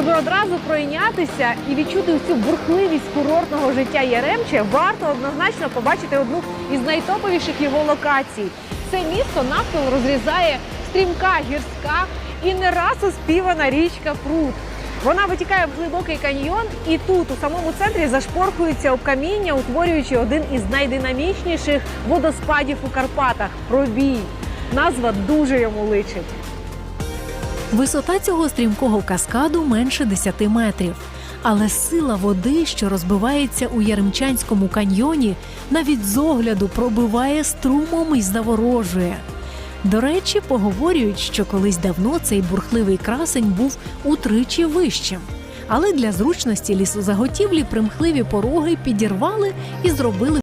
одразу пройнятися і відчути всю бурхливість курортного життя Яремче, варто однозначно побачити одну із найтоповіших його локацій. Це місто навколо розрізає стрімка гірська і не раз оспівана річка Прут. Вона витікає в глибокий каньйон, і тут, у самому центрі, зашпорхується об каміння, утворюючи один із найдинамічніших водоспадів у Карпатах пробій. Назва дуже йому личить. Висота цього стрімкого каскаду менше 10 метрів. Але сила води, що розбивається у Яремчанському каньйоні, навіть з огляду пробиває струмом і заворожує. До речі, поговорюють, що колись давно цей бурхливий красень був утричі вищим. Але для зручності лісозаготівлі примхливі пороги підірвали і зробили